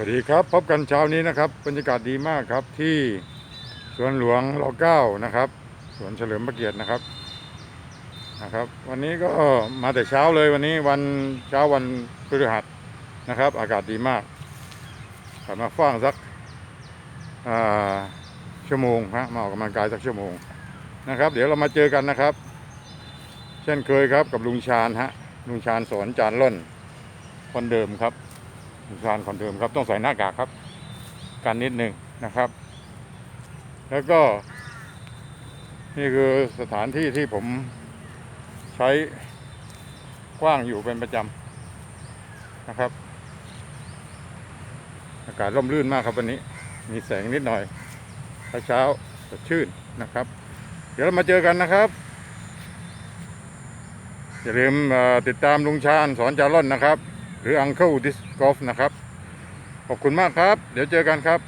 วัสดีครับ พบกันเช้านี้นะครับบรรยากาศดีมากครับที่สวนหลวงรอเก้านะครับสวนเฉลิมพระเกียรตินะครับนะครับ วันนี้ก็มาแต่เช้าเลยวันนี้วันเช้าวันพฤหัสนะครับ อากาศดีมากกลับมาฟ้างสักอ่าชั่วโมงฮะมาออกกำลังกายสักชั่วโมงนะครับ เดี๋ยวเรามาเจอกันนะครับ เช่นเคยครับกับลุงชาญฮะลุงชาญสอนจานล่นคนเดิมครับ ลุงชาญคอนเดิมครับต้องใส่หน้ากากครับกันนิดหนึ่งนะครับ แล้วก็ นี่คือสถานที่ที่ผมใช้กว้างอยู่เป็นประจำนะครับ อากาศร่มรื่นมากครับวันนี้ มีแสงนิดหน่อยเช้าสดชื่นนะครับ เดี๋ยวเรามาเจอกันนะครับอย่าลืมติดตามลุงชาญสอนจาร่อนนะครับ หรือ Uncle Disc Golf นะครับ ขอบคุณมากครับ เดี๋ยวเจอกันครับ